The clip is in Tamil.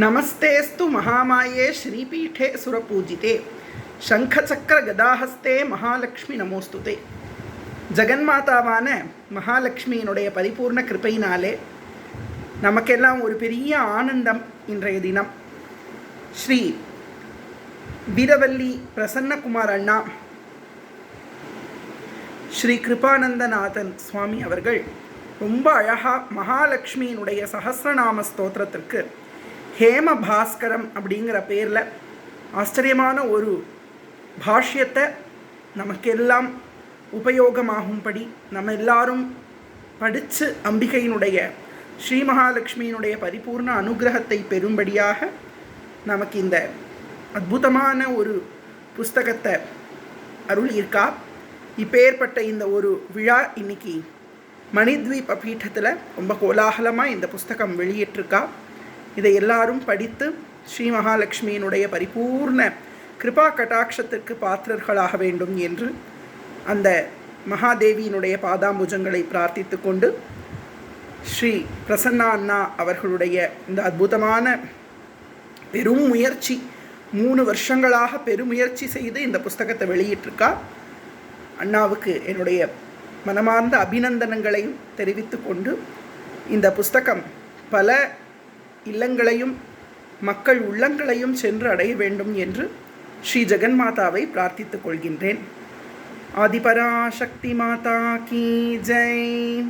நமஸ்தேஸ்து மகாமாயே ஸ்ரீபீठे சுரபூஜிதே சங்கச்சக்கர கதாஹஸ்தே மகாலட்சுமி நமோஸ்துதே ஜெகன்மாதாவான மகாலட்சுமியினுடைய பரிபூர்ண கிருப்பையினாலே நமக்கெல்லாம் ஒரு பெரிய ஆனந்தம் இன்றைய தினம். ஸ்ரீ வீரவல்லி பிரசன்னகுமார் அண்ணா ஸ்ரீ கிருபானந்தநாதன் சுவாமி அவர்கள் ரொம்ப அழகாக மகாலட்சுமியினுடைய சகசிரநாம ஸ்தோத்திரத்திற்கு ஹேம பாஸ்கரம் அப்படிங்கிற பேரில் ஆச்சரியமான ஒரு பாஷ்யத்தை நமக்கெல்லாம் உபயோகமாகும்படி நம்ம எல்லாரும் படித்து அம்பிகையினுடைய ஸ்ரீ மகாலட்சுமியினுடைய பரிபூர்ண அனுகிரகத்தை பெறும்படியாக நமக்கு இந்த அற்புதமான ஒரு புஸ்தகத்தை அருளியிருக்கா. இப்பேற்பட்ட இந்த ஒரு விழா இன்னைக்கு மணித்வீப பீட்டத்தில் ரொம்ப கோலாகலமாக இந்த புஸ்தகம் வெளியிட்டிருக்கா. இதை எல்லாரும் படித்து ஸ்ரீ மகாலட்சுமியினுடைய பரிபூர்ண கிருபா கட்டாட்சத்திற்கு பாத்திரர்களாக வேண்டும் என்று அந்த மகாதேவியினுடைய பாதாம்புஜங்களை பிரார்த்தித்து கொண்டு ஸ்ரீ பிரசன்னா அண்ணா அவர்களுடைய இந்த அற்புதமான பெரும் முயற்சி மூணு வருஷங்களாக பெருமுயற்சி செய்து இந்த புஸ்தகத்தை வெளியிட்டிருக்கா. அண்ணாவுக்கு என்னுடைய மனமார்ந்த அபிநந்தனங்களையும் தெரிவித்து கொண்டு இந்த புஸ்தகம் பல இல்லங்களையும் மக்கள் உள்ளங்களையும் சென்று அடைய வேண்டும் என்று ஸ்ரீ ஜெகன்மாதாவை பிரார்த்தித்துக் கொள்கின்றேன். ஆதிபராசக்தி மாதா கீ ஜெய்.